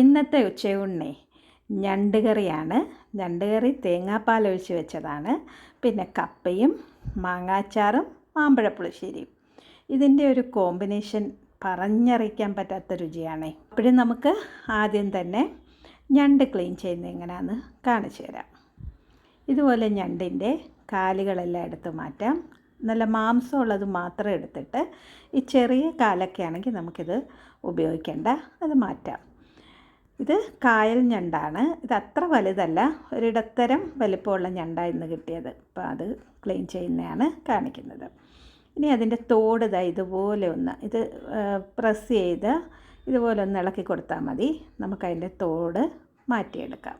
ഇന്നത്തെ ഉച്ചയൂണിനെ ഞണ്ട് കറിയാണ്. ഞണ്ട് കറി തേങ്ങാപ്പാൽ ഒഴിച്ച് വെച്ചതാണ്. പിന്നെ കപ്പയും മാങ്ങാച്ചാറും മാമ്പഴപ്പുളിശ്ശേരിയും. ഇതിന്റെ ഒരു കോമ്പിനേഷൻ പറഞ്ഞറിയിക്കാൻ പറ്റാത്ത രുചിയാണ്. അപ്പോഴും നമുക്ക് ആദ്യം തന്നെ ഞണ്ട് ക്ലീൻ ചെയ്യുന്നത് എങ്ങനെയാണെന്ന് കാണിച്ചു തരാം. ഇതുപോലെ ഞണ്ടിന്റെ കാലുകളെല്ലാം എടുത്ത് മാറ്റാം. നല്ല മാംസമുള്ളത് മാത്രം എടുത്തിട്ട് ഈ ചെറിയ കാലൊക്കെ ആണെങ്കിൽ നമുക്കിത് ഉപയോഗിക്കേണ്ട. അത് മാറ്റാം. ഇത് കായൽ ഞണ്ടാണ്. ഇത് അത്ര വലുതല്ല. ഒരിടത്തരം വലിപ്പമുള്ള ഞണ്ടാണ് ഇന്ന് കിട്ടിയത്. അപ്പോൾ അത് ക്ലീൻ ചെയ്യുന്നതാണ് കാണിക്കുന്നത്. ഇനി അതിന്റെ തോട് ഇതാ ഇതുപോലെ ഒന്ന് ഇത് പ്രസ് ചെയ്ത് ഇതുപോലെ ഒന്ന് ഇളക്കി കൊടുത്താൽ മതി. നമുക്കതിന്റെ തോട് മാറ്റിയെടുക്കാം.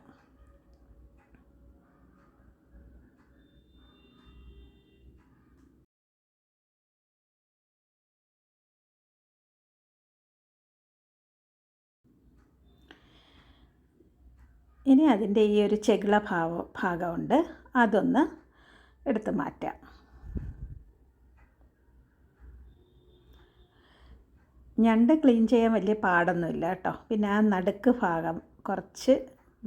ഇനി അതിന്റെ ഈ ഒരു ചെകിള ഭാവ ഭാഗമുണ്ട്. അതൊന്ന് എടുത്ത് മാറ്റാം. ഞണ്ട് ക്ലീൻ ചെയ്യാൻ വലിയ പാടൊന്നുമില്ല കേട്ടോ. പിന്നെ ആ നടുക്ക് ഭാഗം കുറച്ച്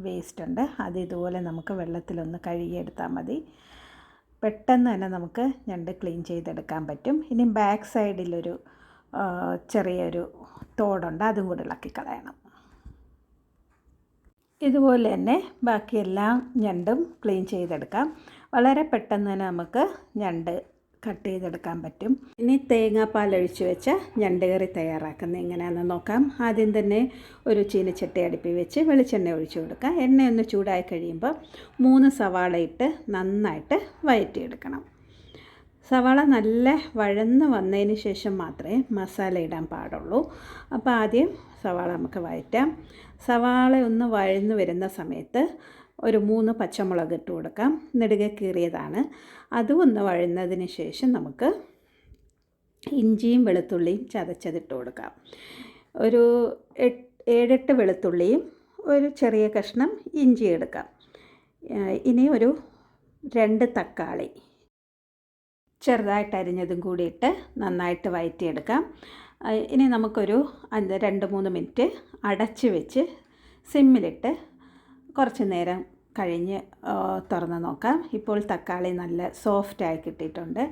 വേസ്റ്റ് ഉണ്ട് അത് ഇതുപോലെ നമുക്ക് വെള്ളത്തിലൊന്ന് കഴുകിയെടുത്താൽ മതി. പെട്ടെന്ന് തന്നെ നമുക്ക് ഞണ്ട് ക്ലീൻ ചെയ്തെടുക്കാൻ പറ്റും. ഇനി ബാക്ക് സൈഡിലൊരു ചെറിയൊരു തോടുണ്ട്. അതും കൂടി ഇളക്കി കളയണം. ഇതുപോലെ തന്നെ ബാക്കിയെല്ലാം ഞണ്ടും ക്ലീൻ ചെയ്തെടുക്കാം. വളരെ പെട്ടെന്ന് തന്നെ നമുക്ക് ഞണ്ട് കട്ട് ചെയ്തെടുക്കാൻ പറ്റും. ഇനി തേങ്ങാപ്പാൽ ഒഴിച്ച് വെച്ച ഞണ്ട് കറി തയ്യാറാക്കുന്നത് എങ്ങനെയാണെന്ന് നോക്കാം. ആദ്യം തന്നെ ഒരു ചീനച്ചട്ടി അടുപ്പി വെച്ച് വെളിച്ചെണ്ണ ഒഴിച്ചു കൊടുക്കുക എണ്ണയൊന്ന് ചൂടായി കഴിയുമ്പോൾ മൂന്ന് സവാള ഇട്ട് നന്നായിട്ട് വഴറ്റിയെടുക്കണം സവാള നല്ല വഴന്ന് വന്നതിന് ശേഷം മാത്രമേ മസാല ഇടാൻ പാടുള്ളൂ. അപ്പോൾ ആദ്യം സവാള നമുക്ക് വഴറ്റാം. സവാള ഒന്ന് വഴന്ന് വരുന്ന സമയത്ത് ഒരു മൂന്ന് പച്ചമുളക് ഇട്ട് കൊടുക്കാം. നെടുകെ കീറിയതാണ്. അതും ഒന്ന് വഴുന്നതിന് ശേഷം നമുക്ക് ഇഞ്ചിയും വെളുത്തുള്ളിയും ചതച്ചതിട്ട് കൊടുക്കാം. ഒരു ഏഴെട്ട് വെളുത്തുള്ളിയും ഒരു ചെറിയ കഷ്ണം ഇഞ്ചി എടുക്കാം. ഇനി ഒരു രണ്ട് തക്കാളി ചെറുതായിട്ട് അരിഞ്ഞതും കൂടിയിട്ട് നന്നായിട്ട് വയറ്റിയെടുക്കാം. ഇനി നമുക്കൊരു അഞ്ച് രണ്ട് മൂന്ന് മിനിറ്റ് അടച്ച് വെച്ച് സിമ്മിലിട്ട് കുറച്ച് നേരം കഴിഞ്ഞ് തുറന്ന് നോക്കാം. ഇപ്പോൾ തക്കാളി നല്ല സോഫ്റ്റായി കിട്ടിയിട്ടുണ്ട്.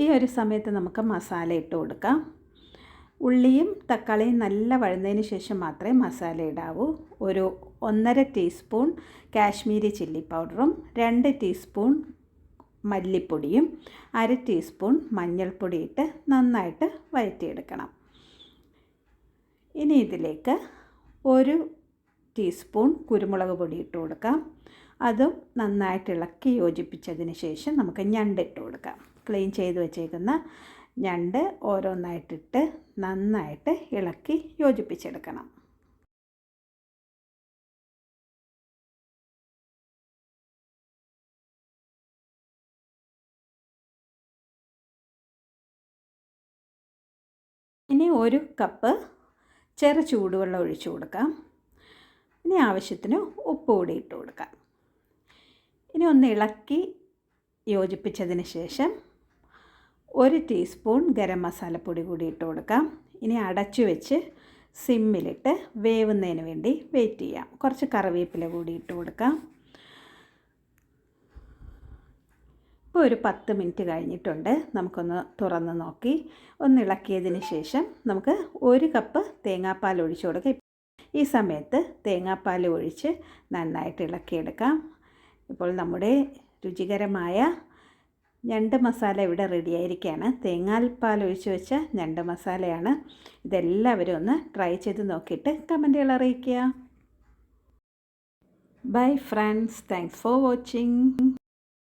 ഈ ഒരു സമയത്ത് നമുക്ക് മസാല ഇട്ട് കൊടുക്കാം. ഉള്ളിയും തക്കാളിയും നല്ല വഴുന്നതിന് ശേഷം മാത്രമേ മസാല ഇടാവൂ. ഒരു ഒന്നര ടീസ്പൂൺ കാശ്മീരി ചില്ലി പൗഡറും രണ്ട് ടീസ്പൂൺ മല്ലിപ്പൊടിയും അര ടീസ്പൂൺ മഞ്ഞൾപ്പൊടി ഇട്ട് നന്നായിട്ട് വഴറ്റിയെടുക്കണം. ഇനി ഇതിലേക്ക് ഒരു ടീസ്പൂൺ കുരുമുളക് പൊടി ഇട്ട് കൊടുക്കാം. അതും നന്നായിട്ട് ഇളക്കി യോജിപ്പിച്ചതിന് ശേഷം നമുക്ക് ഞണ്ട് ഇട്ട് കൊടുക്കാം. ക്ലീൻ ചെയ്ത് വെച്ചേക്കുന്ന ഞണ്ട് ഓരോന്നായിട്ടിട്ട് നന്നായിട്ട് ഇളക്കി യോജിപ്പിച്ചെടുക്കണം. ഇനി ഒരു കപ്പ് ചെറു ചൂടുവെള്ളം ഒഴിച്ചു കൊടുക്കാം. ഇനി ആവശ്യത്തിന് ഉപ്പ് കൂടി ഇട്ട് കൊടുക്കാം. ഇനി ഒന്ന് ഇളക്കി യോജിപ്പിച്ചതിന് ശേഷം ഒരു ടീസ്പൂൺ ഗരം മസാലപ്പൊടി കൂടി ഇട്ട് കൊടുക്കാം. ഇനി അടച്ചു വെച്ച് സിമ്മിലിട്ട് വേവുന്നതിന് വേണ്ടി വെയിറ്റ് ചെയ്യാം. കുറച്ച് കറിവേപ്പില കൂടി ഇട്ട് കൊടുക്കാം. ഇപ്പോൾ ഒരു പത്ത് മിനിറ്റ് കഴിഞ്ഞിട്ടുണ്ട്. നമുക്കൊന്ന് തുറന്ന് നോക്കി. ഒന്ന് ഇളക്കിയതിന് ശേഷം നമുക്ക് ഒരു കപ്പ് തേങ്ങാപ്പാൽ ഒഴിച്ചു കൊടുക്കാം. ഈ സമയത്ത് തേങ്ങാപ്പാൽ ഒഴിച്ച് നന്നായിട്ട് ഇളക്കിയെടുക്കാം. ഇപ്പോൾ നമ്മുടെ രുചികരമായ ഞണ്ട് മസാല ഇവിടെ റെഡിയായിരിക്കുകയാണ് തേങ്ങാൽപ്പാൽ ഒഴിച്ച് വെച്ച ഞണ്ട് മസാലയാണ്. ഇതെല്ലാവരും ഒന്ന് ട്രൈ ചെയ്ത് നോക്കിയിട്ട് കമന്റുകൾ അറിയിക്കുക. Bye friends thanks for watching